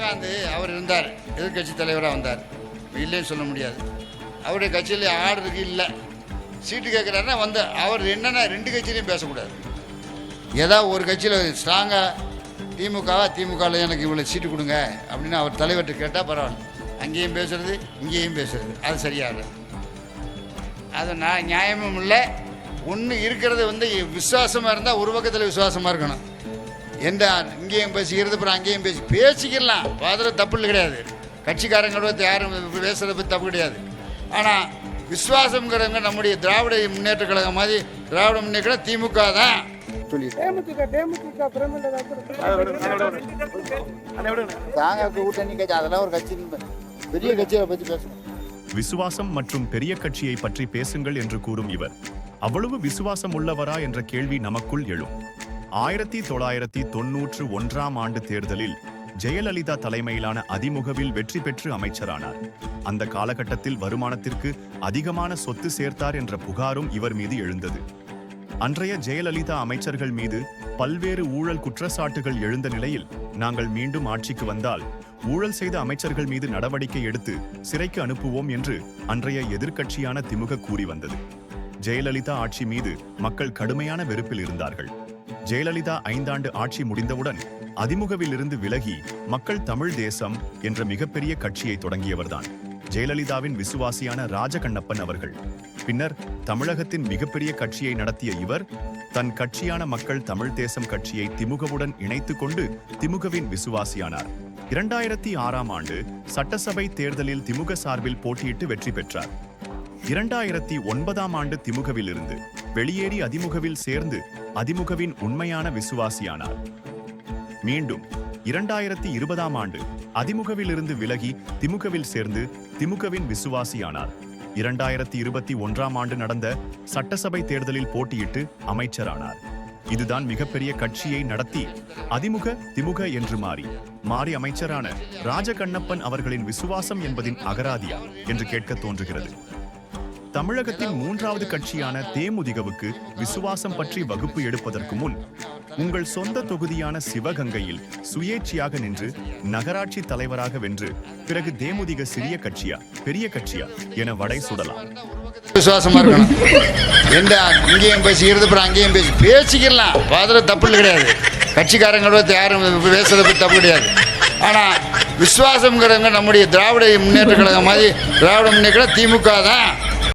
விஜயகாந்த் அவர் இருந்தார். எதிர்க்கட்சி தலைவராக வந்தார். இல்லைன்னு சொல்ல முடியாது. அவருடைய கட்சியில் ஆர்டருக்கு இல்லை. சீட்டு கேட்குறாருன்னா வந்து அவர் என்னென்ன ரெண்டு கட்சியிலையும் பேசக்கூடாது. ஏதாவது ஒரு கட்சியில் ஸ்ட்ராங்காக திமுகவா திமுகவில் எனக்கு இவ்வளோ சீட்டு கொடுங்க அப்படின்னு அவர் தலைவர்கிட்ட கேட்டால் பரவாயில்ல. அங்கேயும் பேசுறது இங்கேயும் பேசுறது. அது சரியாது அது நான் நியாயமும் இல்லை. ஒன்று இருக்கிறது வந்து விசுவாசமாக இருந்தால் ஒரு பக்கத்தில் விசுவாசமாக இருக்கணும். எந்த இங்கேயும் பேசிக்கிறது அப்புறம் அங்கேயும் பேசி பேசிக்கலாம் அதில் தப்பு இல்லை கிடையாது. கட்சிக்காரங்களோட யாரும் பேசுகிறத பற்றி தப்பு கிடையாது. ஆனால் விசுவாசங்கிறவங்க நம்முடைய திராவிட முன்னேற்ற கழகம் மாதிரி திராவிட முன்னேற்ற திமுக தான். விசுவாசம் மற்றும் பெரிய கட்சியை பற்றி பேசுங்கள் என்று கூறும் இவர். அவ்வளவு விசுவாசம் உள்ளவரா என்ற கேள்வி நமக்குள் எழும். ஆயிரத்தி தொள்ளாயிரத்தி தொன்னூற்று ஒன்றாம் ஆண்டு தேர்தலில் ஜெயலலிதா தலைமையிலான அதிமுகவில் வெற்றி பெற்று அமைச்சரானார். அந்த காலகட்டத்தில் வருமானத்திற்கு அதிகமான சொத்து சேர்த்தார் என்ற புகாரும் இவர் மீது எழுந்தது. அன்றைய ஜெயலலிதா அமைச்சர்கள் மீது பல்வேறு ஊழல் குற்றச்சாட்டுகள் எழுந்த நிலையில் நாங்கள் மீண்டும் ஆட்சிக்கு வந்தால் ஊழல் செய்த அமைச்சர்கள் மீது நடவடிக்கை எடுத்து சிறைக்கு அனுப்புவோம் என்று அன்றைய எதிர்க்கட்சியான திமுக கூறி வந்தது. ஜெயலலிதா ஆட்சி மீது மக்கள் கடுமையான வெறுப்பில் இருந்தார்கள். ஜெயலலிதா ஐந்தாண்டு ஆட்சி முடிந்தவுடன் அதிமுகவிலிருந்து விலகி மக்கள் தமிழ் தேசம் என்ற மிகப்பெரிய கட்சியை தொடங்கியவர்தான். ஜெயலலிதாவின் விசுவாசியான ராஜகண்ணப்பன் அவர்கள். பின்னர் தமிழகத்தின் மிகப்பெரிய கட்சியை நடத்திய இவர் தன் கட்சியான மக்கள் தமிழ் தேசம் கட்சியை திமுகவுடன் இணைத்துக் கொண்டு திமுகவின் விசுவாசியானார். இரண்டாயிரத்தி ஆறாம் ஆண்டு சட்டசபை தேர்தலில் திமுக சார்பில் போட்டியிட்டு வெற்றி பெற்றார். இரண்டாயிரத்தி ஒன்பதாம் ஆண்டு திமுகவில் இருந்து வெளியேறி அதிமுகவில் சேர்ந்து அதிமுகவின் உண்மையான விசுவாசியானார். மீண்டும் இரண்டாயிரத்தி இருபதாம் ஆண்டு அதிமுகவிலிருந்து விலகி திமுகவில் சேர்ந்து திமுகவின் விசுவாசியானார். இரண்டாயிரத்தி இருபத்தி ஒன்றாம் ஆண்டு நடந்த சட்டசபை தேர்தலில் போட்டியிட்டு அமைச்சரானார். இதுதான் மிகப்பெரிய கட்சியை நடத்தி அதிமுக திமுக என்று மாறி மாறி அமைச்சரான ராஜகண்ணப்பன் அவர்களின் விசுவாசம் என்பதின் அகராதியா என்று கேட்க தோன்றுகிறது. தமிழகத்தின் மூன்றாவது கட்சியான தேமுதிகவுக்கு விசுவாசம் பற்றி வகுப்பு எடுப்பதற்கு முன் உங்கள் சொந்த தொகுதியான சிவகங்கையில் சுயேட்சையாக நின்று நகராட்சி தலைவராக வென்று பிறகு தேமுதிக சிறிய கட்சியா பெரிய கட்சியா என வடை சுடலாம். விசுவாசமா இருக்கணும். எந்த இங்கேயும் பேசிக்கிறது அப்புறம் அங்கேயும் பேசி பேசிக்கலாம் அதில் தப்பு கிடையாது. கட்சிக்காரங்களோட யாரும் பேசுறது தப்பு கிடையாது. ஆனால் விசுவாசங்கிறவங்க நம்முடைய திராவிட முன்னேற்ற கழகம் மாதிரி திராவிட முன்னேற்ற திமுக தான்.